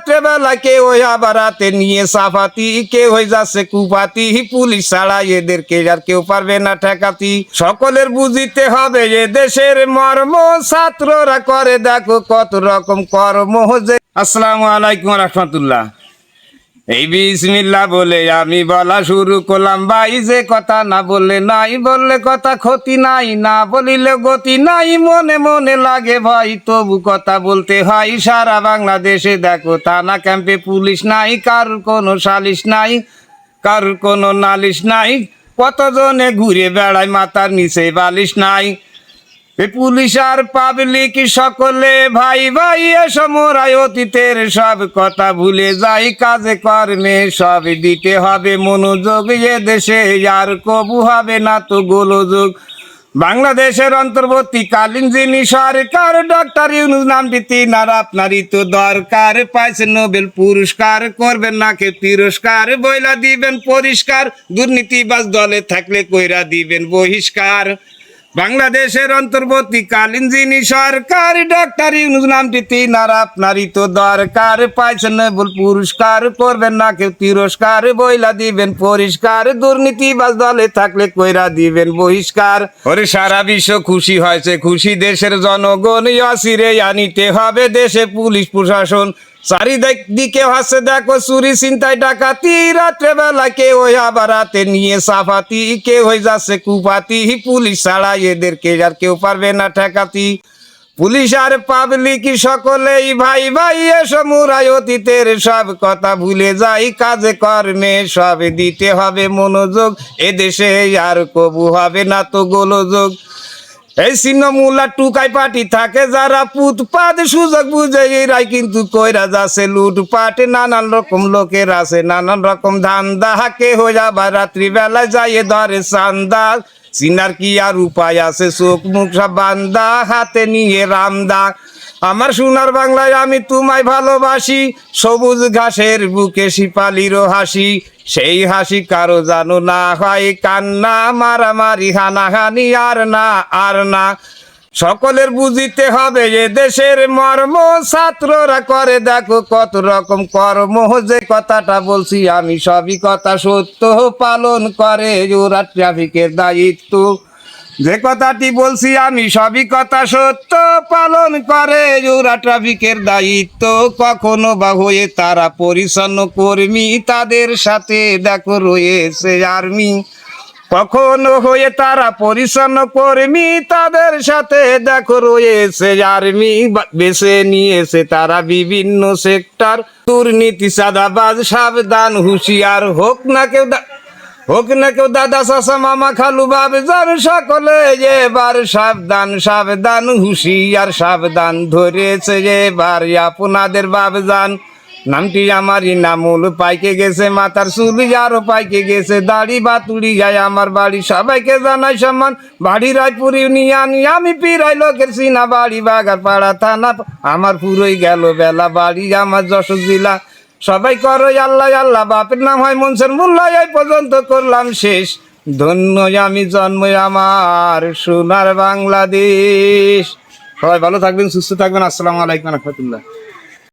রাত্রেবেলা কেউ ওই আবার নিয়ে সাফাতি হয়ে যাচ্ছে কুপাতি, পুলিশ ছাড়া আর কেউ পারবে না ঠেকাতি। সকলের বুঝিতে হবে, এ দেশের মর্ম, ছাত্ররা করে, দেখো কত রকম কর্ম যে আসসালামু আলাইকুম রহমতুল্লাহ। এই বিসমিল্লা বলে আমি বলা শুরু করলাম, ভাই যে কথা না বললে নাই, বললে কথা ক্ষতি নাই, না বলিলে গতি নাই, মনে মনে লাগে ভাই, তবু কথা বলতে হয়, সারা বাংলাদেশে দেখো, থানা ক্যাম্পে পুলিশ নাই, কারোর কোনো সালিশ নাই, কারোর কোনো নালিশ নাই, কতজনে ঘুরে বেড়ায় মাথার নিচে বালিশ নাই। পুলিশ আর পাবলিক সকলে ভাই ভাই এসো অতীতের সব কথা ভুলে যাই, কাজে কর্মে সব দিতে হবে মনোযোগ, এ দেশে আর কবু হবে না তো গোলযোগ। বাংলাদেশের অন্তর্বর্তীকালীন যিনি সরকার, ডক্টর ইউনুস নামটি তিনার আপনারই তো দরকার। পাইছে নোবেল পুরস্কার করবেন না কে তিরস্কার, বইলা দিবেন পরিষ্কার। দুর্নীতিবাজ দলে থাকলে কইরা দিবেন বহিষ্কার। বাংলাদেশের অন্তর্বর্তীকালীন যিনি সরকার ডক্টর ইউনুস নামটি তিনার আপনারই তো দরকার। পাইছেন নোবেল পুরস্কার, করবেন না কেউ তিরস্কার, বইলা দিবেন পরিষ্কার। দুর্নীতিবাজ দলে থাকলে কইরা দিবেন বহিষ্কার। ওরে সারা বিশ্ব খুশি হয়েছে, খুশি দেশের জনগণ অসিরে আনিতে হবে দেশে পুলিশ প্রশাসন। চারিদিকে হাসে দেখো চুরি চিন্তায় ডাকাতি। রাত্রে বেলা কেউ ওই আবার রাতে নিয়ে সাফাতি। কেউ হয়ে যাচ্ছে কুপাতি। পুলিশ ছাড়া এদেরকে আর কেউ পারবে না ঠেকাতি। পুলিশ আর পাবলিক সকলেই ভাই ভাই, এসো মুরাই অতীতের সব কথা ভুলে যাই। কাজে কর্মে সব দিতে হবে মনোযোগ। এদেশে আর কবু হবে না তো গোলযোগ। এই সিনমুলা টুকাই পাটি থাকে যারা পুতপাত সুযোগ বুঝে এরাই কিন্তু কইরা যাচ্ছে লুটপাট নানান রকম লোকের আছে, নানান রকম ধান্দা, হাকে হয়ে আবার রাত্রিবেলা যাইয়ে ধরে চান্দা সিনার কি আর উপায় আছে? চোখ মুখ বান্দা, হাতে নিয়ে রামদা। আমার সোনার বাংলায় আমি তোমায় ভালোবাসি, সবুজ ঘাসের বুকে শিপালিরও হাসি। সেই হাসি কারও জানো না হয় কান্না, মারামারি, হানাহানি আর না আর না। সকলের বুঝিতে হবে যে দেশের মর্ম, ছাত্ররা করে দেখো কত রকম কর্ম। যে কথাটা বলছি আমি সবই কথা সত্য, পালন করে ওরা ট্রাফিকের দায়িত্ব। যে কথাটি বলছি আমি, সবই কথা সত্য, পালন করে ওরা ট্রাফিকের দায়িত্ব। কখনো বা হয়ে তারা পরিচ্ছন্ন কর্মী, তাদের সাথে দেখো রয়েছে আর্মি কখনো হয়ে তারা পরিচ্ছন্ন কর্মী, তাদের সাথে দেখো রয়েছে আর্মি বেছে নিয়েছে তারা বিভিন্ন সেক্টর দুর্নীতি সাদাবাজ সাবধান, হুঁশিয়ার হোক না কেউ। হোক কেউ দাদা চাষা মামা খালু বাবে যার সকলে এবার সাবধান সাবধান, হুঁশিয়ার সাবধান ধরেছে এবার আপনাদের বাবজান নামটি আমারই নামুল, পাইকে গেছে মাথার চুলি, আরও পাইকে গেছে দাড়ি বাতুড়ি যায় আমার বাড়ি, সবাইকে জানাই সম্মান। বাড়ি রায়পুর ইউনিয়ন, আমি পিরাই লোকের সিনা বাড়ি বাগার পাড়া থানা, আমার পুরোই গেল বেলা বাড়ি, আমার যশোর জেলা। সবাই করো, আল্লাহ আল্লাহ, বাপের নাম হয় মনসুর মোল্লা, এই পর্যন্ত করলাম শেষ। ধন্য আমি জন্ম আমার সোনার বাংলাদেশ। সবাই ভালো থাকবেন, সুস্থ থাকবেন। আসসালামু আলাইকুম রহমতুল্লাহ।